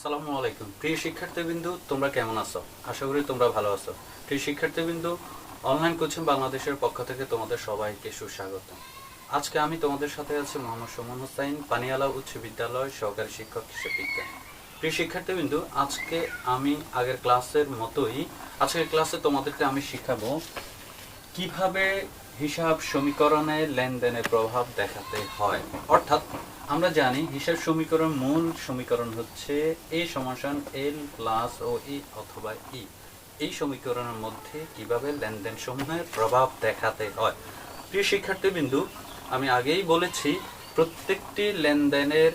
আসসালামু আলাইকুম। প্রিয় শিক্ষার্থীবৃন্দু, তোমরা কেমন আছো? আশা করি তোমরা ভালো আছো। প্রিয় শিক্ষার্থীবৃন্দু অনলাইন কোচিং বাংলাদেশের পক্ষ থেকে তোমাদের সবাইকে সুস্বাগত আজকে আমি তোমাদের সাথে আছি মোহাম্মদ সুমন হোসাইন, পানিয়ালা উচ্চ বিদ্যালয় সহকারী শিক্ষক হিসেবে বিজ্ঞান। প্রিয় শিক্ষার্থীবৃন্দু, আজকে আমি আগের ক্লাসের মতোই, আজকের ক্লাসে তোমাদেরকে আমি শিখাবো কীভাবে হিসাব সমীকরণে লেনদেনের প্রভাব দেখাতে হয়। অর্থাৎ আমরা জানি হিসাব সমীকরণ মূল সমীকরণ হচ্ছে এ সমাসান এল প্লাস ও ই অথবা ই এই সমীকরণের মধ্যে কীভাবে লেনদেন সমূহের প্রভাব দেখাতে হয়? প্রিয় শিক্ষার্থীবিন্দু, আমি আগেই বলেছি, প্রত্যেকটি লেনদেনের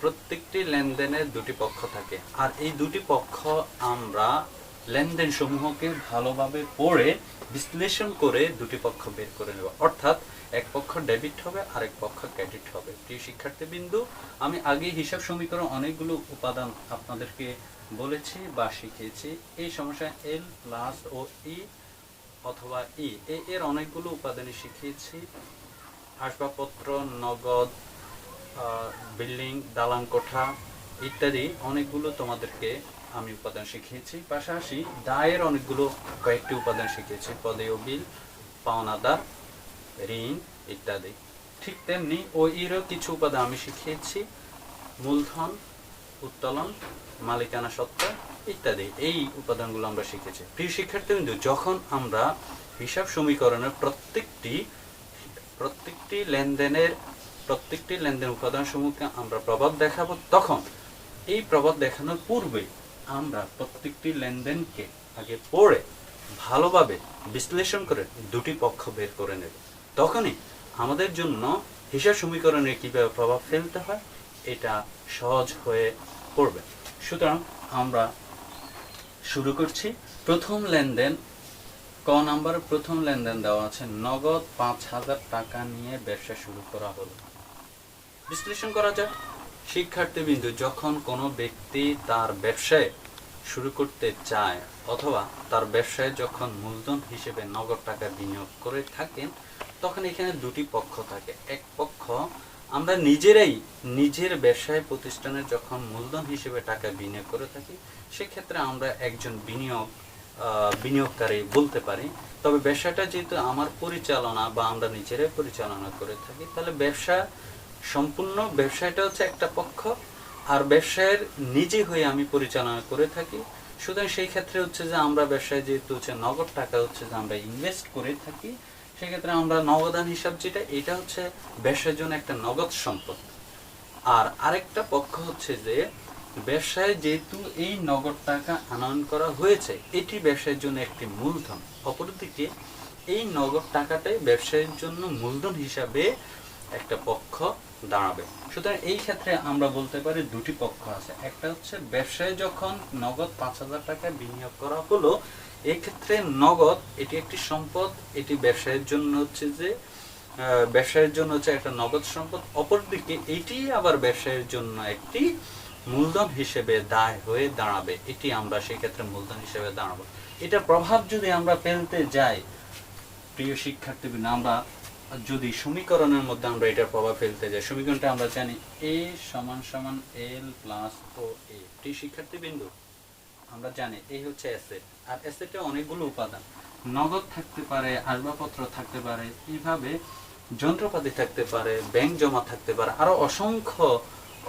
প্রত্যেকটি লেনদেনের দুটি পক্ষ থাকে। আর এই দুটি পক্ষ আমরা লেনদেন সমূহকে ভালোভাবে পড়ে বিশ্লেষণ করে দুটি পক্ষ বের করে নেব অর্থাৎ, এক পক্ষ ডেবিট হবে, আরেক পক্ষ ক্রেডিট হবে। প্রিয় শিক্ষার্থী বিন্দু আমি আগে হিসাব সমীকরণ অনেকগুলো উপাদান আপনাদেরকে বলেছি বা শিখিয়েছি। এই সমস্যা এল প্লাস ও ই অথবা ই এর অনেকগুলো উপাদানই শিখিয়েছি। আসবাবপত্র, নগদ বিল্ডিং, দালান কোঠা ইত্যাদি অনেকগুলো তোমাদেরকে আমি উপাদান শিখিয়েছি। পাশাপাশি দায়ের অনেকগুলো কয়েকটি উপাদান শিখিয়েছি। পদেয় বিল পাওনাদার ঋণ ইত্যাদি। ঠিক তেমনি ও এরও কিছু উপাদান আমি শিখিয়েছি। মূলধন, উত্তোলন, মালিকানা সত্ত্ব ইত্যাদি। এই উপাদানগুলো আমরা শিখেছি। প্রিয় শিক্ষার্থীবৃন্দ, যখন আমরা হিসাব সমীকরণের প্রত্যেকটি প্রত্যেকটি লেনদেনের, প্রত্যেকটি লেনদেন উপাদান সমূহকে আমরা প্রভাব দেখাবো, তখন এই প্রভাব দেখানোর পূর্বে আমরা প্রত্যেকটি লেনদেনকে আগে পড়ে, ভালোভাবে বিশ্লেষণ করে দুটি পক্ষ বের করে নেব। তখনই আমাদের জন্য হিসাব সমীকরণে কীভাবে প্রভাব ফেলতে হয়, এটা সহজ হয়ে পড়বে। সুতরাং আমরা শুরু করছি। প্রথম লেনদেন, ক নাম্বারের প্রথম লেনদেন দেওয়া আছে। নগদ পাঁচ হাজার টাকা নিয়ে ব্যবসা শুরু করা হলো। বিশ্লেষণ করা যাক। শিক্ষার্থীবৃন্দু যখন কোনো ব্যক্তি তার ব্যবসায় শুরু করতে চায় অথবা তার ব্যবসায় যখন মূলধন হিসেবে নগদ টাকা বিনিয়োগ করে থাকেন, তখন এখানে দুটি পক্ষ থাকে। এক পক্ষ আমরা নিজেরাই নিজের ব্যবসায় প্রতিষ্ঠানে যখন মূলধন হিসেবে টাকা বিনিয়োগ করে থাকি, সেক্ষেত্রে আমরা একজন বিনিয়োগ বিনিয়োগকারী বলতে পারি। তবে ব্যবসাটা যেহেতু আমার পরিচালনা বা আমরা নিজেরাই পরিচালনা করে থাকি, তাহলে ব্যবসা সম্পূর্ণ ব্যবসায়টা হচ্ছে একটা পক্ষ, আর ব্যবসায়ের নিজে হয়ে আমি পরিচালনা করে থাকি। সুতরাং সেই ক্ষেত্রে হচ্ছে যে আমরা ব্যবসায় যেহেতু হচ্ছে নগদ টাকা হচ্ছে যে আমরা ইনভেস্ট করে থাকি সেক্ষেত্রে আমরা নগদান হিসাব যেটা, এটা হচ্ছে ব্যবসার জন্য একটা নগদ সম্পদ। আর আরেকটা পক্ষ হচ্ছে যে ব্যবসায় যেহেতু এই নগদ টাকা আনয়ন করা হয়েছে, এটি ব্যবসায়ের জন্য একটি মূলধন। অপরদিকে এই নগদ টাকাটাই ব্যবসায়ের জন্য মূলধন হিসাবে একটা পক্ষ দাঁড়াবে। সুতরাং এই ক্ষেত্রে আমরা বলতে পারি দুটি পক্ষ আছে। একটা হচ্ছে ব্যবসায় যখন নগদ পাঁচ হাজার টাকা বিনিয়োগ করা হলো ক্ষেত্রে নগদ এটি একটি সম্পদ, এটি ব্যবসায়ের জন্য হচ্ছে যে ব্যবসায়ের জন্য হচ্ছে একটা নগদ সম্পদ, অপরদিকে এটি আবার ব্যবসায়ের জন্য একটি মূলধন হিসেবে দায় হয়ে দাঁড়াবে। এটি আমরা সেই ক্ষেত্রে মূলধন হিসেবে দাঁড়াবো। এটা প্রভাব যদি আমরা ফেলতে যাই, প্রিয় শিক্ষার্থীবৃন্দ, আমরা যদি সমীকরণের মধ্যে আমরা এটার প্রভাব ফেলতে যাই, সমীকরণটা আমরা জানি এ সমান সমান এল প্লাস ও এ টি শিক্ষার্থী শিক্ষার্থীবৃন্দু, আমরা জানি এই হচ্ছে অ্যাসেট, আর অ্যাসেটে অনেকগুলো উপাদান, নগদ থাকতে পারে, আসবাবপত্র থাকতে পারে এইভাবে যন্ত্রপাতি থাকতে পারে, ব্যাংক জমা থাকতে পারে, আরও অসংখ্য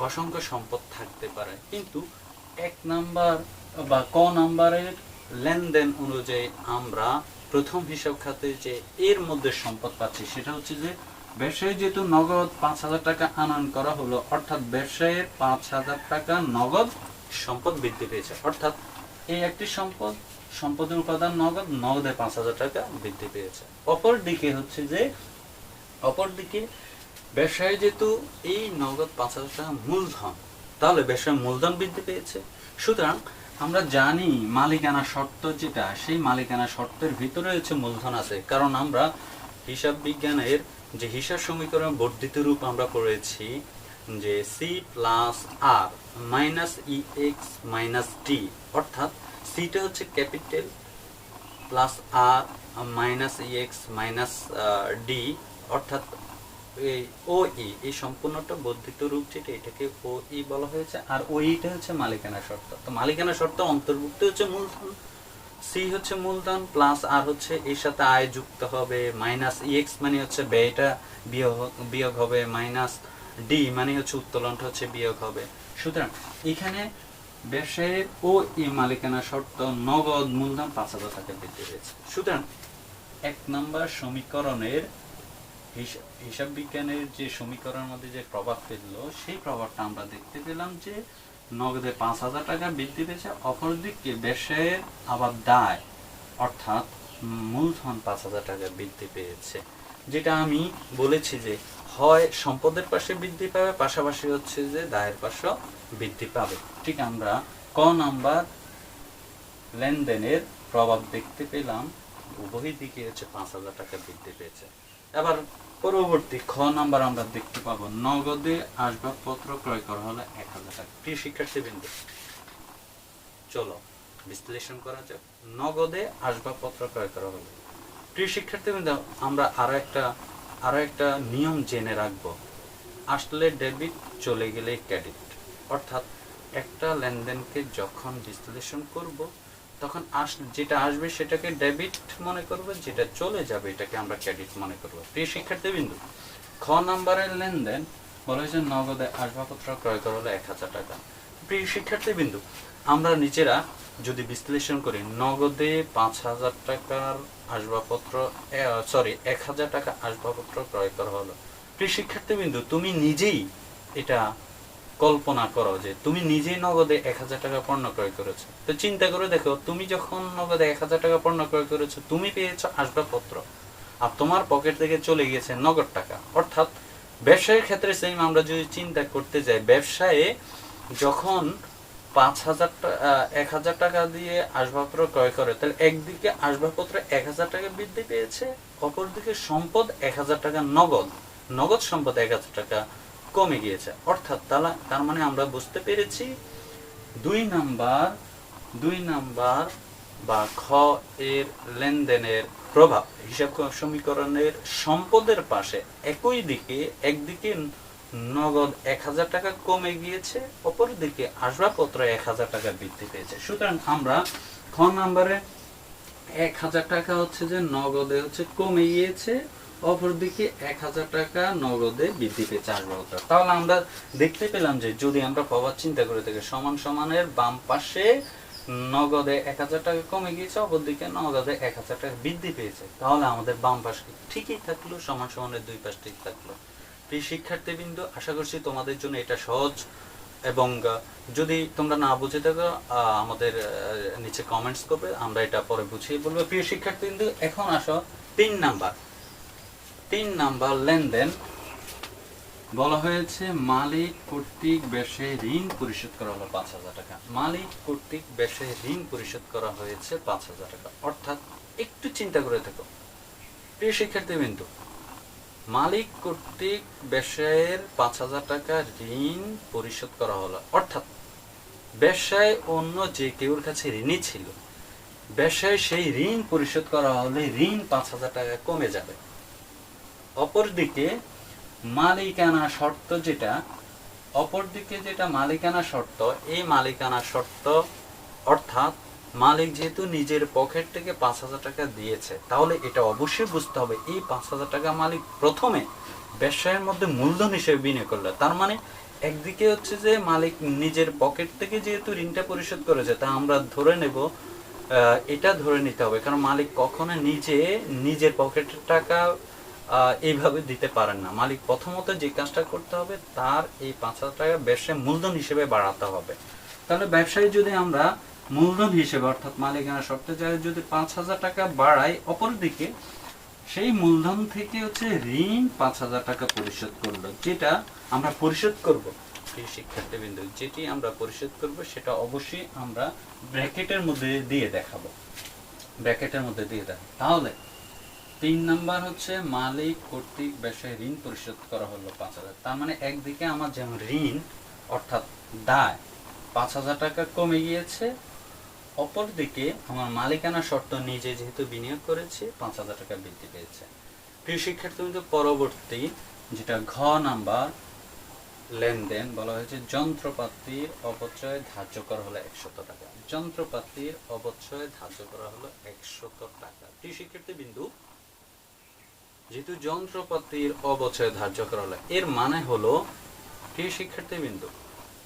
অসংখ্য সম্পদ থাকতে পারে, কিন্তু এক নাম্বার বা ক নাম্বারের লেনদেন অনুযায়ী আমরা প্রথম হিসাব খাতে যে এর মধ্যে সম্পদ পাচ্ছি, সেটা হচ্ছে যে ব্যবসায় যেহেতু নগদ পাঁচ হাজার টাকা আনয়ন করা হলো, অর্থাৎ ব্যবসায়ের পাঁচ হাজার টাকা নগদ সম্পদ বৃদ্ধি পেয়েছে। অর্থাৎ এই একটি সম্পদ, সম্পদের উপাদান নগদ, নগদে পাঁচ হাজার টাকা বৃদ্ধি পেয়েছে। অপর দিকে হচ্ছে যে, অপরদিকে ব্যবসায় যেহেতু এই নগদ পাঁচ হাজার টাকা মূলধন, তাহলে ব্যবসায় মূলধন বৃদ্ধি পেয়েছে। সুতরাং আমরা জানি মালিকানা শর্ত যেটা, সেই মালিকানা শর্তের ভিতরে হচ্ছে মূলধন আছে। কারণ আমরা হিসাব বিজ্ঞানের যে হিসাব সমীকরণ বর্ধিত রূপ আমরা করেছি যে সি প্লাস আর minus E X minus D অর্থাৎ সিটা হচ্ছে ক্যাপিটাল প্লাস আর minus E X minus D অর্থাৎ এই ও, ই, এই সম্পূর্ণটা বর্ধিত রূপ যেটা এটাকে ও, ই বলা হয়েছে, আর ও ইটা হচ্ছে মালিকানা শর্ত। তো মালিকানা শর্ত অন্তর্ভুক্ত হচ্ছে মূলধন সি হচ্ছে মূলধন প্লাস আর হচ্ছে এর সাথে আয় যুক্ত হবে মাইনাস ইএক্স মানে হচ্ছে ব্যয়টা বিয়োগ বিয়োগ হবে মাইনাস ডি মানে হচ্ছে উত্তোলনটা হচ্ছে বিয়োগ হবে। সুতরাং এখানে ব্যবসায়ের ও, ই মালিকানা শর্ত নগদ মূলধন পাঁচ হাজার টাকা বৃদ্ধি পেয়েছে সুতরাং এক নম্বর সমীকরণের হিসাব হিসাব বিজ্ঞানের যে সমীকরণের মধ্যে যে প্রভাব ফেলল, সেই প্রভাবটা আমরা দেখতে পেলাম যে নগদে পাঁচ হাজার টাকা বৃদ্ধি পেয়েছে, অপরদিকে ব্যবসায়ের আবার দায় অর্থাৎ মূলধন পাঁচ হাজার টাকা বৃদ্ধি পেয়েছে। যেটা আমি বলেছি যে হয় সম্পদের পাশে বৃদ্ধি পাবে, পাশাপাশি হচ্ছে যে দায়ের পাশেও বৃদ্ধি পাবে। ঠিক আমরা ক নাম্বার লেনদেনের প্রভাব দেখতে পেলাম, উভয় দিকে হচ্ছে পাঁচ হাজার টাকা বৃদ্ধি পেয়েছে। এবার পরবর্তী খ নাম্বার আমরা দেখতে পাবো, নগদে আসবাবপত্র ক্রয় করা হলো এক হাজার টাকা। প্রিয় শিক্ষার্থী বিন্দু চলো বিশ্লেষণ করা যাক। নগদে আসবাবপত্র ক্রয় করা হলো। প্রিয় শিক্ষার্থী বিন্দু আমরা আরও একটা আরও একটা নিয়ম জেনে রাখব। আসলে ডেবিট চলে গেলে ক্রেডিট। অর্থাৎ একটা লেনদেনকে যখন বিশ্লেষণ করব তখন আস, যেটা আসবে সেটাকে ডেবিট মনে করব, যেটা চলে যাবে এটাকে আমরা ক্রেডিট মনে করব। প্রিয় শিক্ষার্থী বিন্দু, খ নাম্বারের লেনদেন বলা হয়েছে নগদে আসবাবপত্র ক্রয় করা হলো এক হাজার টাকা। প্রিয় শিক্ষার্থী বিন্দু, আমরা নিজেরা যদি বিশ্লেষণ করি, নগদে পাঁচ হাজার টাকার আসবাবপত্র সরি এক হাজার টাকা আসবাবপত্র ক্রয় করা হলো। প্রিয় শিক্ষার্থী বিন্দু, তুমি নিজেই এটা কল্পনা করো যে তুমি নিজেই নগদে এক হাজার টাকা পণ্য ক্রয় করেছ। তো চিন্তা করে দেখো, তুমি যখন নগদে এক হাজার টাকা পণ্য ক্রয় করেছ, তুমি পেয়েছ আসবাবপত্র। আর তোমার পকেট থেকে চলে গিয়েছে নগদ টাকা। অর্থাৎ ব্যবসায়ের ক্ষেত্রে সেম আমরা যদি চিন্তা করতে যাই, ব্যবসায়ে যখন পাঁচ হাজার এক হাজার টাকা দিয়ে আসবাবপত্র ক্রয় করে, তাহলে একদিকে আসবাবপত্র এক হাজার টাকা বৃদ্ধি পেয়েছে, অপরদিকে সম্পদ এক হাজার টাকা নগদ। নগদ সম্পদ এক হাজার টাকা কমে গিয়েছে। অর্থাৎ তার মানে আমরা বুঝতে পেরেছি দুই নাম্বার দুই নাম্বার বা খ এর লেনদেনের প্রভাব। হিসাব সমীকরণের সম্পদের পাশে একই দিকে একদিকে নগদ এক হাজার টাকা কমে গিয়েছে অপর দিকে আসবাবপত্র এক হাজার টাকা বৃদ্ধি পেয়েছে। সুতরাং আমরা খ নাম্বারে এক হাজার টাকা হচ্ছে যে নগদে হচ্ছে কমে গিয়েছে অপরদিকে এক হাজার টাকা নগদে বৃদ্ধি পেয়েছে আসবাবপত্র তাহলে আমরা দেখতে পেলাম যে যদি আমরা প্রভাব চিন্তা করে থাকি, সমান সমানের বাম পাশে নগদে এক হাজার টাকা কমে গিয়েছে, অপরদিকে নগদে এক হাজার টাকা বৃদ্ধি পেয়েছে। তাহলে আমাদের বাম পাশ ঠিকই থাকল, সমান সমানের দুই পাশ ঠিক থাকল। প্রিয় শিক্ষার্থীবৃন্দ, আশা করছি তোমাদের জন্য এটা সহজ এবং যদি তোমরা না বুঝে থাকো আমাদের নিচে কমেন্টস করবে, আমরা এটা পরে বুঝিয়ে বলব। প্রিয় শিক্ষার্থীবৃন্দ, এখন আসো তিন নাম্বার। তিন নাম্বার লেনদেন বলা হয়েছে মালিক কর্তৃক ব্যবসায়ী ঋণ পরিশোধ করা হলো পাঁচ হাজার টাকা। মালিক কর্তৃক ব্যবসায়ী ঋণ পরিশোধ করা হয়েছে পাঁচ হাজার টাকা। অর্থাৎ একটু চিন্তা করে থাকো প্রিয় শিক্ষার্থী বিন্দু মালিক কর্তৃক ব্যবসায়ের পাঁচ হাজার টাকা ঋণ পরিশোধ করা হলো। অর্থাৎ ব্যবসায় অন্য যে কেউর কাছে ঋণই ছিল, ব্যবসায় সেই ঋণ পরিশোধ করা হলে ঋণ পাঁচ হাজার টাকা কমে যাবে। অপরদিকে মালিকানা শর্ত যেটা, অপরদিকে যেটা মালিকানা শর্ত, এই মালিকানা শর্ত অর্থাৎ মালিক যেহেতু নিজের পকেট থেকে পাঁচ হাজার টাকা দিয়েছে, তাহলে এটা অবশ্যই বুঝতে হবে, এই পাঁচ হাজার টাকা মালিক প্রথমে ব্যবসায়ের মধ্যে মূলধন হিসেবে বিনিয়োগ করল। তার মানে একদিকে হচ্ছে যে মালিক নিজের পকেট থেকে যেহেতু ঋণটা পরিশোধ করেছে, তা আমরা ধরে নেব এটা ধরে নিতে হবে, কারণ মালিক কখনো নিজে নিজের পকেটের টাকা এইভাবে দিতে পারেন না। মালিক প্রথমত যে কাজটা করতে হবে, তার এই পাঁচ হাজার টাকা ব্যবসায় মূলধন হিসেবে বাড়াতে হবে। তাহলে ব্যবসায়ী যদি আমরা মূলধন হিসেবে, অর্থাৎ মালিকানা শর্তে যায়, যদি পাঁচ হাজার টাকা বাড়াই অপরদিকে, সেই মূলধন থেকে হচ্ছে ঋণ পাঁচ হাজার টাকা পরিশোধ করল, যেটা আমরা পরিশোধ করব। শিক্ষার্থী বিন্দু যেটি আমরা পরিশোধ করব, সেটা অবশ্যই আমরা ব্র্যাকেটের মধ্যে দিয়ে দেখাবো। ব্র্যাকেটের মধ্যে দিয়ে দেখ তাহলে তিন নাম্বার হচ্ছে মালিক কর্তৃক ব্যবসায় ঋণ পরিশোধ করা হলো পাঁচ হাজার। তার মানে একদিকে আমার যেমন ঋণ, অর্থাৎ দায়, পাঁচ হাজার টাকা কমে গিয়েছে, অপরদিকে আমার মালিকানা শর্ত নিজে যেহেতু বিনিয়োগ করেছে, পাঁচ হাজার টাকা বৃদ্ধি পেয়েছে। প্রিয় শিক্ষার্থী, কিন্তু পরবর্তী যেটা ঘ নাম্বার, লেনদেন বলা হয়েছে যন্ত্রপাতির অপচয় ধার্য করা হলো একশত টাকা। যন্ত্রপাতির অপচয় ধার্য করা হলো একশত টাকা। প্রিয় শিক্ষার্থী বিন্দু যেহেতু যন্ত্রপাতির অবচয় ধার্য করা হলো, এর মানে হলো, প্রিয় শিক্ষার্থী বিন্দু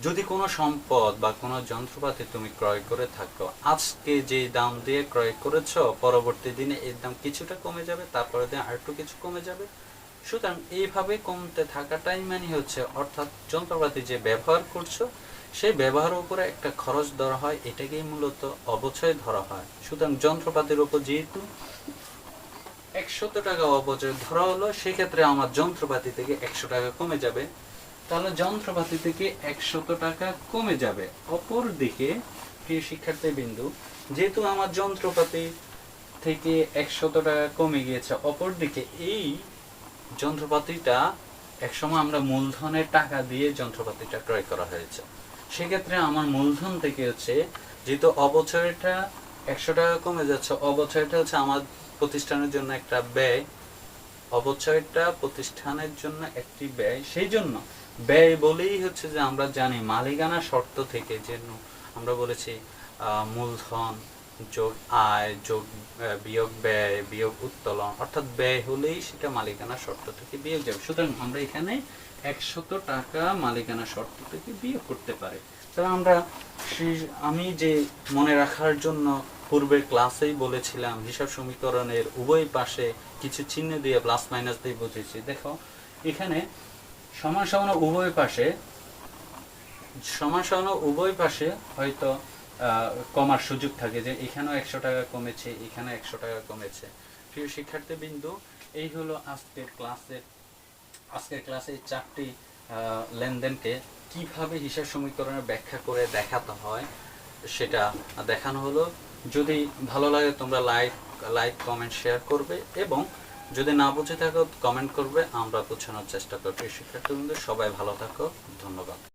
যদি কোনো সম্পদ বা কোনো যন্ত্রপাতি তুমি ক্রয় করে থাকো, আজকে যে দাম দিয়ে ক্রয় করেছ, পরবর্তী দিনে এর দাম কিছুটা কমে যাবে তারপরে দিন আরেকটু কিছু কমে যাবে। সুতরাং এইভাবে কমতে থাকাটাই মানে হচ্ছে, অর্থাৎ যন্ত্রপাতি যে ব্যবহার করছ, সেই ব্যবহারের উপরে একটা খরচ ধরা হয়, এটাকেই মূলত অবচয় ধরা হয়। সুতরাং যন্ত্রপাতির উপর যেহেতু একশত টাকা অপচয় ধরা হলো, সেক্ষেত্রে আমার যন্ত্রপাতি থেকে একশো টাকা কমে যাবে। তাহলে যন্ত্রপাতি থেকে একশত টাকা কমে যাবে। অপর দিকে, প্রিয় শিক্ষার্থী বিন্দু, যেহেতু আমার যন্ত্রপাতি থেকে একশত টাকা কমে গিয়েছে, অপর দিকে এই যন্ত্রপাতিটা একসময় আমরা মূলধনের টাকা দিয়ে যন্ত্রপাতিটা ক্রয় করা হয়েছে। সেক্ষেত্রে আমার মূলধন থেকে হচ্ছে, যেহেতু অবচয়টা একশো টাকা কমে যাচ্ছে অবচয়টা হচ্ছে আমার প্রতিষ্ঠানের জন্য একটা ব্যয়, অবচয়টা প্রতিষ্ঠানের জন্য একটি ব্যয়। সেই জন্য ব্যয় বলেই হচ্ছে যে আমরা জানি মালিকানা শর্ত থেকে যে আমরা বলেছি মূলধন, যোগ আয়, যোগ বিয়োগ ব্যয়, বিয়োগ উত্তোলন, অর্থাৎ ব্যয় হলেই সেটা মালিকানা শর্ত থেকে বিয়োগ যাবে। সুতরাং আমরা এখানে একশত টাকা মালিকানা শর্ত থেকে বিয়োগ করতে পারি। তবে আমরা আমি যে মনে রাখার জন্য পূর্বের ক্লাসেই বলেছিলাম, হিসাব সমীকরণের উভয় পাশে কিছু চিহ্ন দিয়ে প্লাস মাইনাস দিয়ে বুঝেছি। দেখো, এখানে সমান সমান উভয় পাশে, সমান সমান উভয় পাশে হয়তো কমার সুযোগ থাকে যে এখানেও একশো টাকা কমেছে এখানে একশো টাকা কমেছে। প্রিয় শিক্ষার্থী বিন্দু এই হলো আজকের ক্লাসের আজকের ক্লাসে চারটি লেনদেনকে কীভাবে হিসাব সমীকরণে ব্যাখ্যা করে দেখাতে হয়, সেটা দেখানো হলো। যদি ভালো লাগে, তোমরা লাইক লাইক কমেন্ট শেয়ার করবে এবং যদি না বুঝে থাকো কমেন্ট করবে, আমরা বোঝানোর চেষ্টা করব। শিক্ষার্থীবৃন্দ, সবাই ভালো থাকো। ধন্যবাদ।